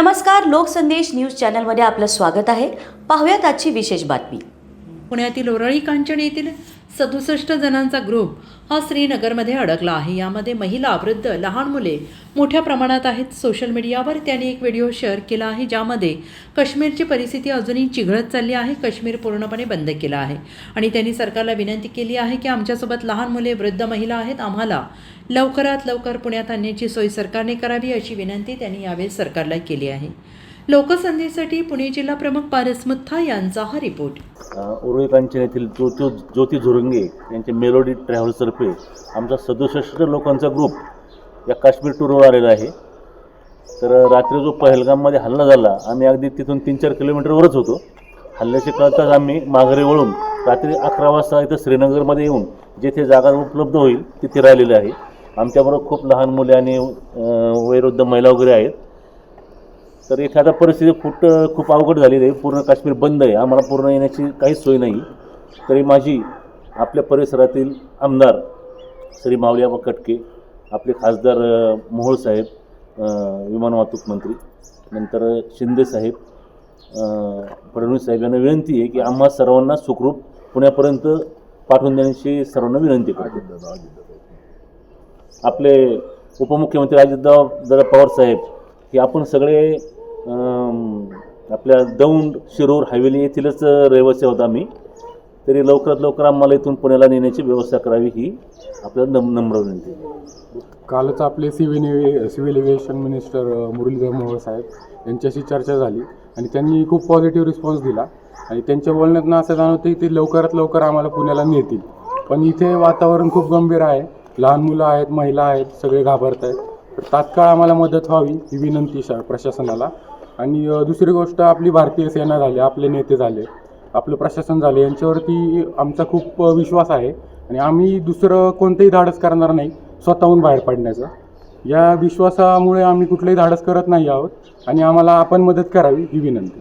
नमस्कार लोकसंदेश न्यूज चॅनलमध्ये आपलं स्वागत आहे. पाहूयात आजची विशेष बातमी. पुण्यातील ओरळी कांचन येथील सदुसष्ट जणांचा ग्रुप हा श्रीनगरमध्ये अडकला आहे. यामध्ये महिला वृद्ध लहान मुले मोठ्या प्रमाणात आहेत. सोशल मीडियावर त्यांनी एक व्हिडिओ शेअर केला आहे ज्यामध्ये काश्मीरची परिस्थिती अजूनही चिघळत चालली आहे. काश्मीर पूर्णपणे बंद केला आहे. आणि त्यांनी सरकारला विनंती केली आहे की आमच्यासोबत लहान मुले वृद्ध महिला आहेत. आम्हाला लवकरात लवकर पुण्यात आणण्याची सोय सरकारने करावी अशी विनंती त्यांनी यावेळी सरकारला केली आहे. लोकसंधीसाठी पुणे जिल्हा प्रमुख पारस मुथा यांचा हा रिपोर्ट. उरुळी येथील ज्योती ज्योती झुरंगे यांचे मेलोडी ट्रॅव्हल्सतर्फे आमचा सदुसष्ट लोकांचा ग्रुप या काश्मीर टूरवर आलेला आहे. तर रात्री जो पहलगाममध्ये हल्ला झाला आम्ही अगदी तिथून तीन चार किलोमीटरवरच होतो. हल्ल्याचे कळताच आम्ही माघारी वळून रात्री अकरा वाजता इथं श्रीनगरमध्ये येऊन जेथे जागा उपलब्ध होईल तिथे राहिलेले आहे. आमच्याबरोबर खूप लहान मुले आणि वयोवृद्ध महिला वगैरे आहेत. तर इथे आता परिस्थिती फुट खूप अवघड झालेली आहे. पूर्ण काश्मीर बंद आहे. आम्हाला पूर्ण येण्याची काहीच सोय नाही. तरी माझी आपल्या परिसरातील आमदार श्री मावलीआबा कटके आपले खासदार मोहोळ साहेब विमान वाहतूक मंत्री नंतर शिंदे साहेब फडणवीस साहेब यांना विनंती आहे की आम्हा सर्वांना सुखरूप पुण्यापर्यंत पाठवून देण्याची सर्वांना विनंती करतो. आपले उपमुख्यमंत्री अजितदादा दादा पवार साहेब की आपण सगळे आपल्या दौंड शिरूर हवेली येथीलच रहिवासी आहोत आम्ही. तरी लवकरात लवकर आम्हाला इथून पुण्याला नेण्याची व्यवस्था करावी ही आपल्याला नम नम्र विनंती. कालच आपले civil civil aviation minister Murlidhar Mohol साहेब यांच्याशी चर्चा झाली आणि त्यांनी खूप पॉझिटिव्ह रिस्पॉन्स दिला. आणि त्यांच्या बोलण्यातनं असं जाणवतं की ते लवकरात लवकर आम्हाला पुण्याला नेतील. पण इथे वातावरण खूप गंभीर आहे. लहान मुलं आहेत महिला आहेत सगळे घाबरत आहेत तात्काळ आम्हाला मदत व्हावी ही विनंती शा प्रशासनाला. आणि दुसरी गोष्ट आपली भारतीय सेना झाली आपले नेते झाले आपलं प्रशासन झाले यांच्यावरती आमचा खूप विश्वास आहे. आणि आम्ही दुसरं कोणतंही धाडस करणार नाही स्वतःहून बाहेर पडण्याचं. या विश्वासामुळे आम्ही कुठलंही धाडस करत नाही आहोत. आणि आम्हाला आपण मदत करावी ही विनंती.